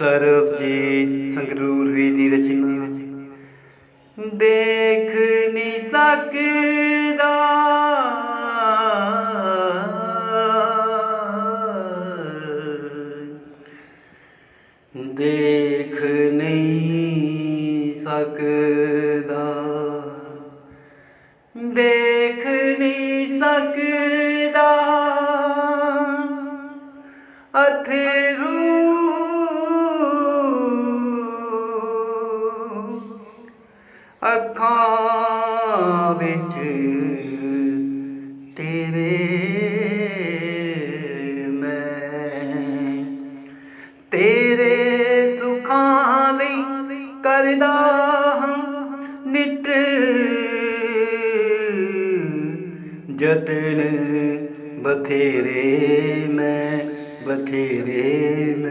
ਸਰਬਜੀਤ ਸੰਗਰੂਰ ਵੀ ਦੀ ਰਚਨਾ। ਦੇਖ ਨਹੀਂ ਸਕਦਾ। ਦੇਖ ਨਹੀਂ ਸਕਦਾ। ਦੇਖ ਨਹੀਂ ਸਕਦਾ। ਅਥੇਰੂ ਅੱਖਾਂ ਵਿੱਚ ਤੇਰੇ ਮੈਂ ਤੇਰੇ ਸੁੱਖਾਂ ਲਈ ਕਰਦਾ ਹਾਂ ਨਿਤ ਜਤਨ ਬਥੇਰੇ ਮੈਂ ਬਥੇਰੇ ਮੈਂ